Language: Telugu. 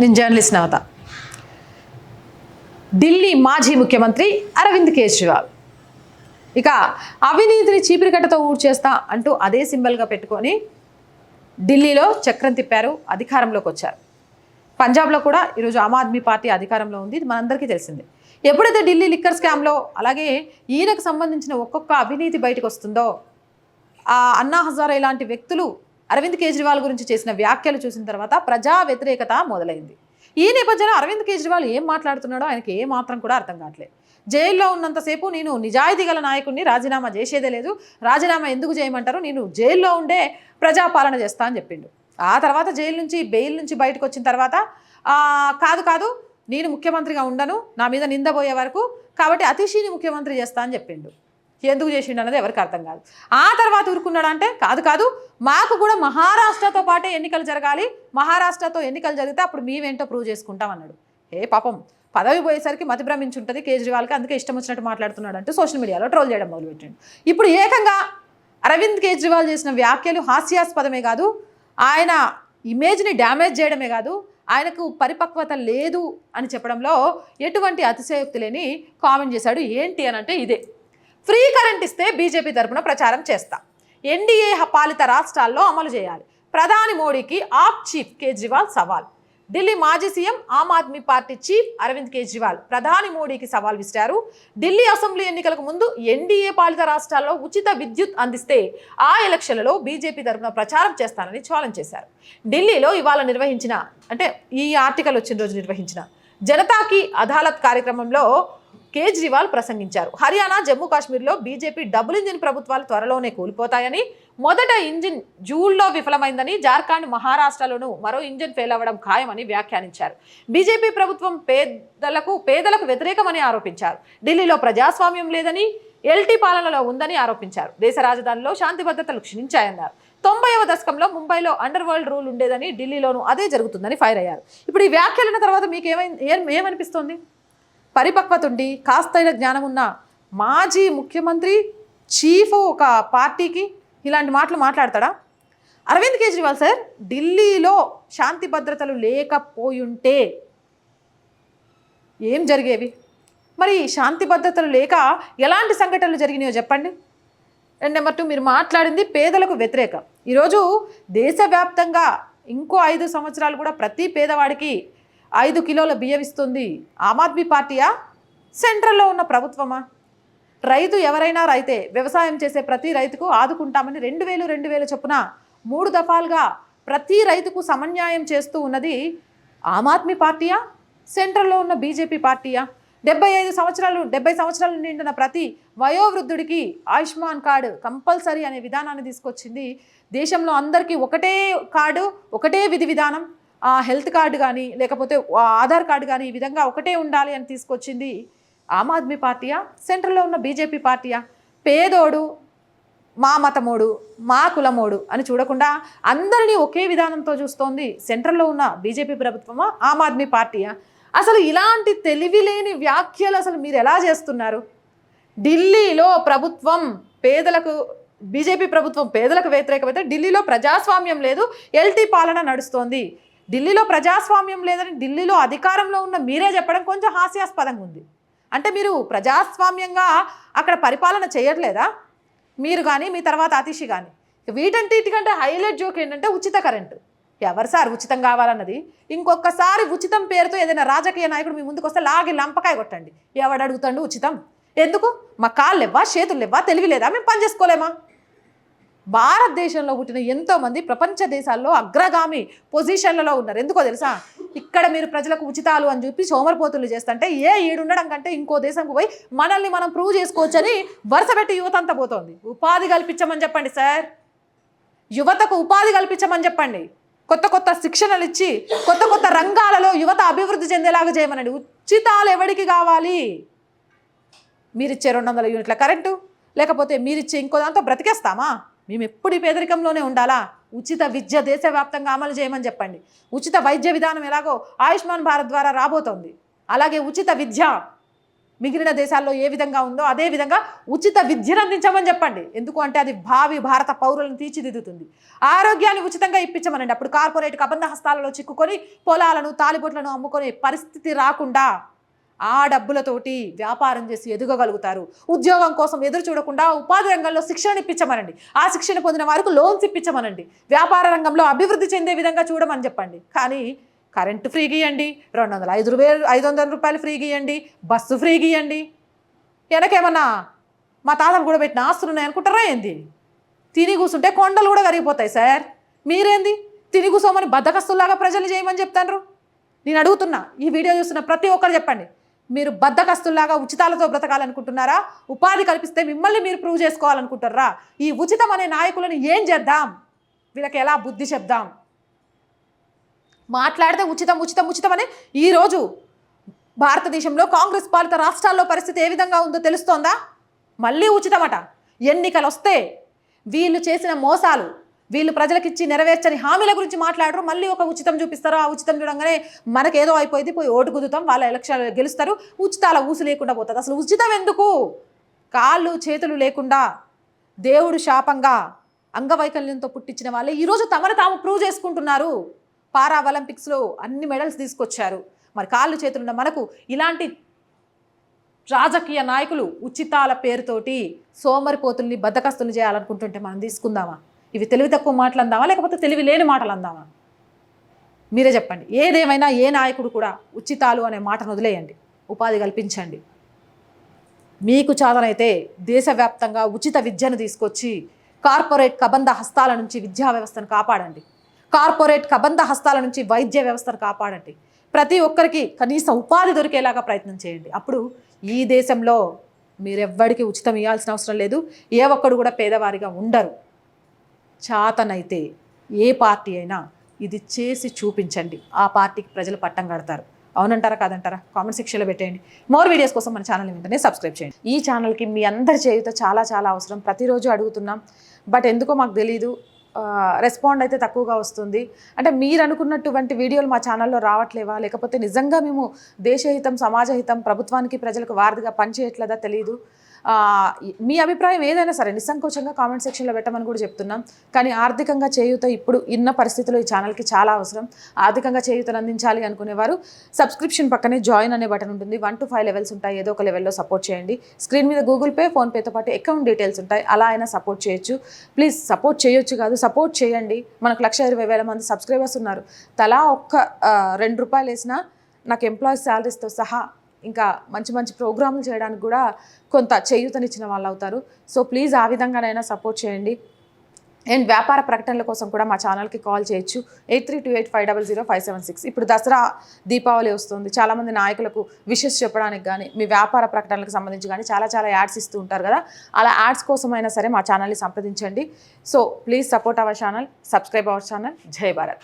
నేను జర్నలిస్ట్ నవత. ఢిల్లీ మాజీ ముఖ్యమంత్రి అరవింద్ కేజ్రీవాల్. ఇక అవినీతిని చీపిరికట్టతో ఊడ్చేస్తా అంటూ అదే సింబల్గా పెట్టుకొని ఢిల్లీలో చక్రం తిప్పారు అధికారంలోకి వచ్చారు. పంజాబ్లో కూడా ఈరోజు ఆమ్ ఆద్మీ పార్టీ అధికారంలో ఉంది ఇది మనందరికీ తెలిసిందే. ఎప్పుడైతే ఢిల్లీ లిక్కర్ స్కామ్లో అలాగే ఈయనకు సంబంధించిన ఒక్కొక్క అవినీతి బయటకు వస్తుందో ఆ అన్నా హజారా ఇలాంటి వ్యక్తులు అరవింద్ కేజ్రీవాల్ గురించి చేసిన వ్యాఖ్యలు చూసిన తర్వాత ప్రజా వ్యతిరేకత మొదలైంది. ఈ నేపథ్యంలో అరవింద్ కేజ్రీవాల్ ఏం మాట్లాడుతున్నాడో ఆయనకి ఏ మాత్రం కూడా అర్థం కావట్లేదు. జైల్లో ఉన్నంతసేపు నేను నిజాయితీ గల నాయకుడిని రాజీనామా చేసేదే లేదు. రాజీనామా ఎందుకు చేయమంటారు? నేను జైల్లో ఉండే ప్రజాపాలన చేస్తా అని చెప్పిండు. ఆ తర్వాత జైలు నుంచి బెయిల్ నుంచి బయటకు వచ్చిన తర్వాత కాదు కాదు నేను ముఖ్యమంత్రిగా ఉండను. నా మీద నిందబోయే వరకు కాబట్టి అతిశీని ముఖ్యమంత్రి చేస్తా అని చెప్పిండు. ఎందుకు చేసిండు అన్నది ఎవరికి అర్థం కాదు. ఆ తర్వాత ఊరుకున్నాడు అంటే కాదు కాదు మాకు కూడా మహారాష్ట్రతో పాటే ఎన్నికలు జరగాలి మహారాష్ట్రతో ఎన్నికలు జరిగితే అప్పుడు మేమేంటో ప్రూవ్ చేసుకుంటాం అన్నాడు. ఏ పాపం పదవి పోయేసరికి మతి భ్రమించి ఉంటుంది కేజ్రీవాల్కి అందుకే ఇష్టం వచ్చినట్టు మాట్లాడుతున్నాడు అంటూ సోషల్ మీడియాలో ట్రోల్ చేయడం మొదలుపెట్టిండు. ఇప్పుడు ఏకంగా అరవింద్ కేజ్రీవాల్ చేసిన వ్యాఖ్యలు హాస్యాస్పదమే కాదు ఆయన ఇమేజ్ని డ్యామేజ్ చేయడమే కాదు ఆయనకు పరిపక్వత లేదు అని చెప్పడంలో ఎటువంటి అతిశయోక్తి లేని కామెంట్ చేశాడు. ఏంటి అని అంటే ఇదే. ఫ్రీ కరెంట్ ఇస్తే బీజేపీ తరపున ప్రచారం చేస్తా. ఎన్డీఏ పాలిత రాష్ట్రాల్లో అమలు చేయాలి. ప్రధాని మోడీకి ఆప్ చీఫ్ కేజ్రీవాల్ సవాల్. ఢిల్లీ మాజీ CM Aam Aadmi party chief Arvind Kejriwal ప్రధాని మోడీకి సవాల్ విసిరారు. ఢిల్లీ అసెంబ్లీ ఎన్నికలకు ముందు ఎన్డీఏ పాలిత రాష్ట్రాల్లో ఉచిత విద్యుత్ అందిస్తే ఆ ఎలక్షన్లలో బీజేపీ తరపున ప్రచారం చేస్తానని ఛాలెంజ్ చేశారు. ఢిల్లీలో ఇవాళ నిర్వహించిన అంటే ఈ ఆర్టికల్ వచ్చిన రోజు నిర్వహించిన జనతాకి అదాలత్ కార్యక్రమంలో కేజ్రీవాల్ ప్రసంగించారు. హర్యానా జమ్మూ కాశ్మీర్లో బీజేపీ డబుల్ ఇంజిన్ ప్రభుత్వాలు త్వరలోనే కూలిపోతాయని మొదట ఇంజిన్ జూన్లో విఫలమైందని జార్ఖండ్ మహారాష్ట్రలోనూ మరో ఇంజిన్ ఫెయిల్ అవ్వడం ఖాయమని వ్యాఖ్యానించారు. బీజేపీ ప్రభుత్వం పేదలకు పేదలకు వ్యతిరేకమని ఆరోపించారు. ఢిల్లీలో ప్రజాస్వామ్యం లేదని ఎల్టీ పాలనలో ఉందని ఆరోపించారు. దేశ రాజధానిలో శాంతి భద్రతలు క్షీణించాయన్నారు. తొంభైవ దశకంలో ముంబైలో అండర్ వరల్డ్ రూల్ ఉండేదని ఢిల్లీలోనూ అదే జరుగుతుందని ఫైర్ అయ్యారు. ఇప్పుడు ఈ వ్యాఖ్యలైన తర్వాత మీకు ఏమైంది ఏం ఏమనిపిస్తోంది? పరిపక్వత ఉండి కాస్తైన జ్ఞానం ఉన్న మాజీ ముఖ్యమంత్రి చీఫ్ ఒక పార్టీకి ఇలాంటి మాటలు మాట్లాడతాడా? అరవింద్ కేజ్రీవాల్ సార్ ఢిల్లీలో శాంతి భద్రతలు లేకపోయుంటే ఏం జరిగేవి? మరి శాంతి భద్రతలు లేక ఎలాంటి సంఘటనలు జరిగినాయో చెప్పండి. అండ్ నెంబర్ టూ మీరు మాట్లాడింది పేదలకు వ్యతిరేకం. ఈరోజు దేశవ్యాప్తంగా ఇంకో ఐదు సంవత్సరాలు కూడా ప్రతి పేదవాడికి ఐదు కిలోల బియ్యం ఇస్తుంది. ఆమ్ ఆద్మీ పార్టీయా? సెంట్రల్లో ఉన్న ప్రభుత్వమా? రైతు ఎవరైనా రైతే వ్యవసాయం చేసే ప్రతి రైతుకు ఆదుకుంటామని రెండు వేలు రెండు వేల చొప్పున మూడు దఫాలుగా ప్రతి రైతుకు సమన్యాయం చేస్తూ ఉన్నది ఆమ్ ఆద్మీ పార్టీయా? సెంట్రల్లో ఉన్న బీజేపీ పార్టీయా? డెబ్బై ఐదు సంవత్సరాలు డెబ్బై సంవత్సరాలు నిండిన ప్రతి వయోవృద్ధుడికి ఆయుష్మాన్ కార్డు కంపల్సరీ అనే విధానాన్ని తీసుకొచ్చింది. దేశంలో అందరికీ ఒకటే కార్డు ఒకటే విధి విధానం హెల్త్ కార్డు కానీ లేకపోతే ఆధార్ కార్డు కానీ ఈ విధంగా ఒకటే ఉండాలి అని తీసుకొచ్చింది ఆమ్ ఆద్మీ పార్టీయా? సెంట్రల్లో ఉన్న బీజేపీ పార్టీయా? పేదోడు మా మతమోడు మా కులమోడు అని చూడకుండా అందరినీ ఒకే విధానంతో చూస్తోంది సెంట్రల్లో ఉన్న బీజేపీ ప్రభుత్వమా ఆమ్ ఆద్మీ పార్టీయా? అసలు ఇలాంటి తెలివిలేని వ్యాఖ్యలు అసలు మీరు ఎలా చేస్తున్నారు? ఢిల్లీలో ప్రభుత్వం పేదలకు బీజేపీ ప్రభుత్వం పేదలకు వ్యతిరేకమైతే ఢిల్లీలో ప్రజాస్వామ్యం లేదు ఎల్టీ పాలన నడుస్తోంది. ఢిల్లీలో ప్రజాస్వామ్యం లేదని ఢిల్లీలో అధికారంలో ఉన్న మీరే చెప్పడం కొంచెం హాస్యాస్పదంగా ఉంది. అంటే మీరు ప్రజాస్వామ్యంగా అక్కడ పరిపాలన చేయట్లేదా? మీరు కానీ మీ తర్వాత అతిషి కానీ వీటంటికంటే హైలైట్ జోక్ ఏంటంటే ఉచిత కరెంటు. ఎవరు సార్ ఉచితం కావాలన్నది? ఇంకొకసారి ఉచితం పేరుతో ఏదైనా రాజకీయ నాయకుడు మీ ముందుకు వస్తే లాగి లంపకాయ కొట్టండి. ఎవడు అడుగుతాడు ఉచితం? ఎందుకు? మా కాళ్ళు లేవా చేతులు లేవా తెలివి లేదా మేము పని చేసుకోలేమా? భారతదేశంలో పుట్టిన ఎంతోమంది ప్రపంచ దేశాల్లో అగ్రగామి పొజిషన్లలో ఉన్నారు. ఎందుకో తెలుసా? ఇక్కడ మీరు ప్రజలకు ఉచితాలు అని చెప్పి సోమరిపోతులు చేస్తుంటే ఏ ఈడుండడం కంటే ఇంకో దేశంకు పోయి మనల్ని మనం ప్రూవ్ చేసుకోవచ్చని వరుస పెట్టి యువత అంతా పోతోంది. ఉపాధి కల్పించమని చెప్పండి సార్. యువతకు ఉపాధి కల్పించమని చెప్పండి. కొత్త కొత్త శిక్షణలు ఇచ్చి కొత్త కొత్త రంగాలలో యువత అభివృద్ధి చెందేలాగా చేయమనండి. ఉచితాలు ఎవరికి కావాలి? మీరిచ్చే రెండు వందల యూనిట్ల కరెంటు లేకపోతే మీరిచ్చే ఇంకో దాంతో బ్రతికేస్తామా? మేము ఎప్పుడు ఈ పేదరికంలోనే ఉండాలా? ఉచిత విద్య దేశవ్యాప్తంగా అమలు చేయమని చెప్పండి. ఉచిత వైద్య విధానం ఎలాగో ఆయుష్మాన్ భారత్ ద్వారా రాబోతోంది. అలాగే ఉచిత విద్య మిగిలిన దేశాల్లో ఏ విధంగా ఉందో అదే విధంగా ఉచిత విద్యను అందించమని చెప్పండి. ఎందుకు అంటే అది భావి భారత పౌరులను తీర్చిదిద్దుతుంది. ఆరోగ్యాన్ని ఉచితంగా ఇప్పించమనండి. అప్పుడు కార్పొరేట్ కబంధ హస్తాలలో చిక్కుకొని పొలాలను తాలిబొట్లను అమ్ముకునే పరిస్థితి రాకుండా ఆ డబ్బులతోటి వ్యాపారం చేసి ఎదగగలుగుతారు. ఉద్యోగం కోసం ఎదురు చూడకుండా ఉపాధి రంగంలో శిక్షణ ఇప్పించమనండి. ఆ శిక్షణ పొందిన వారికి లోన్స్ ఇప్పించమనండి. వ్యాపార రంగంలో అభివృద్ధి చెందే విధంగా చూడమని చెప్పండి. కానీ కరెంటు ఫ్రీగా ఇవ్వండి రెండు వందల ఐదు వేలు ఐదు వందల రూపాయలు ఫ్రీగా ఇవ్వండి బస్సు ఫ్రీగా ఇవ్వండి వెనకేమన్నా మా తాతలు కూడా పెట్టిన ఆస్తులు ఉన్నాయనుకుంటారా ఏంది? తిని కూర్చుంటే కొండలు కూడా కరిగిపోతాయి సార్. మీరేంది? తిని కూసోమని బద్దకస్తులాగా ప్రజలు చేయమని చెప్తాను నేను అడుగుతున్నా ఈ వీడియో చూస్తున్న ప్రతి ఒక్కరు చెప్పండి. మీరు బద్దకస్తుల్లాగా ఉచితాలతో బ్రతకాలనుకుంటున్నారా? ఉపాధి కల్పిస్తే మిమ్మల్ని మీరు ప్రూవ్ చేసుకోవాలనుకుంటారా ఈ ఉచితం అనే నాయకులను ఏం చేద్దాం? వీళ్ళకి ఎలా బుద్ధి చెప్దాం? మాట్లాడితే ఉచితం ఉచితం ఉచితం అని ఈరోజు భారతదేశంలో కాంగ్రెస్ పాలిత రాష్ట్రాల్లో పరిస్థితి ఏ విధంగా ఉందో తెలుస్తోందా? మళ్ళీ ఉచితమట. ఎన్నికలు వస్తే వీళ్ళు చేసిన మోసాలు వీళ్ళు ప్రజలకిచ్చి నెరవేర్చని హామీల గురించి మాట్లాడరు. మళ్ళీ ఒక ఉచితం చూపిస్తారు ఆ ఉచితం చూడంగానే మనకేదో అయిపోయింది పోయి ఓటు కుదుతాం వాళ్ళ ఎలక్షన్ గెలుస్తారు ఉచితాల ఊసి లేకుండా పోతుంది. అసలు ఉచితం ఎందుకు? కాళ్ళు చేతులు లేకుండా దేవుడు శాపంగా అంగవైకల్యంతో పుట్టించిన వాళ్ళే ఈరోజు తమను తాము ప్రూవ్ చేసుకుంటున్నారు. పారా ఒలింపిక్స్లో అన్ని మెడల్స్ తీసుకొచ్చారు. మరి కాళ్ళు చేతులున్న మనకు ఇలాంటి రాజకీయ నాయకులు ఉచితాల పేరుతోటి సోమరిపోతుల్ని బద్దకస్తులు చేయాలనుకుంటుంటే మనం తీసుకుందామా? ఇవి తెలివి తక్కువ మాటలు అందామా లేకపోతే తెలివి లేని మాటలు అందామా మీరే చెప్పండి. ఏదేమైనా ఏ నాయకుడు కూడా ఉచితాలు అనే మాటను వదిలేయండి. ఉపాధి కల్పించండి. మీకు చాదనైతే దేశవ్యాప్తంగా ఉచిత విద్యను తీసుకొచ్చి కార్పొరేట్ కబంధ హస్తాల నుంచి విద్యా వ్యవస్థను కాపాడండి. కార్పొరేట్ కబంధ హస్తాల నుంచి వైద్య వ్యవస్థను కాపాడండి. ప్రతి ఒక్కరికి కనీస ఉపాధి దొరికేలాగా ప్రయత్నం చేయండి. అప్పుడు ఈ దేశంలో మీరెవ్వడికి ఉచితం ఇవ్వాల్సిన అవసరం లేదు. ఏ ఒక్కడు కూడా పేదవారిగా ఉండరు. చాతనైతే ఏ పార్టీ అయినా ఇది చేసి చూపించండి. ఆ పార్టీకి ప్రజలు పట్టం కడతారు. అవునంటారా కాదంటారా? కామెంట్ సెక్షన్లో పెట్టేయండి. మోర్ వీడియోస్ కోసం మన ఛానల్ వెంటనే సబ్స్క్రైబ్ చేయండి. ఈ ఛానల్కి మీ అందరి చేయుత చాలా చాలా అవసరం. ప్రతిరోజు అడుగుతున్నాం. బట్ ఎందుకో మాకు తెలియదు రెస్పాండ్ అయితే తక్కువగా వస్తుంది. అంటే మీరు అనుకున్నటువంటి వీడియోలు మా ఛానల్లో రావట్లేవా? లేకపోతే నిజంగా మేము దేశహితం సమాజహితం ప్రభుత్వానికి ప్రజలకు వారధిగా పనిచేయట్లేదా తెలియదు మీ అభిప్రాయం ఏదైనా సరే నిస్సంకోచంగా కామెంట్ సెక్షన్లో పెట్టమని కూడా చెప్తున్నాం. కానీ ఆర్థికంగా చేయూత ఇప్పుడు ఇన్న పరిస్థితిలో ఈ ఛానల్కి చాలా అవసరం. ఆర్థికంగా చేయూతను అందించాలి అనుకునేవారు సబ్స్క్రిప్షన్ పక్కనే జాయిన్ అనే బటన్ ఉంటుంది. వన్ టు ఫైవ్ లెవెల్స్ ఉంటాయి. ఏదో ఒక లెవెల్లో సపోర్ట్ చేయండి. స్క్రీన్ మీద గూగుల్ పే ఫోన్పేతో పాటు అకౌంట్ డీటెయిల్స్ ఉంటాయి. అలా అయినా సపోర్ట్ చేయొచ్చు. ప్లీజ్ సపోర్ట్ చేయొచ్చు కాదు సపోర్ట్ చేయండి. మనకు లక్ష ఇరవై వేల మంది సబ్స్క్రైబర్స్ ఉన్నారు. తలా ఒక్క రెండు రూపాయలు వేసినా నాకు ఎంప్లాయీస్ శాలరీస్తో సహా ఇంకా మంచి మంచి ప్రోగ్రాములు చేయడానికి కూడా కొంత చేయూతనిచ్చిన వాళ్ళు అవుతారు సో ప్లీజ్ ఆ విధంగానైనా సపోర్ట్ చేయండి. అండ్ వ్యాపార ప్రకటనల కోసం కూడా మా ఛానల్కి కాల్ చేయొచ్చు. Eight three two eight five double zero five seven six. ఇప్పుడు దసరా దీపావళి వస్తుంది. చాలామంది నాయకులకు విషెస్ చెప్పడానికి కానీ మీ వ్యాపార ప్రకటనలకు సంబంధించి కానీ చాలా చాలా యాడ్స్ ఇస్తూ ఉంటారు కదా. అలా యాడ్స్ కోసమైనా సరే మా ఛానల్ని సంప్రదించండి. So please support our channel subscribe our channel. జై భారత్.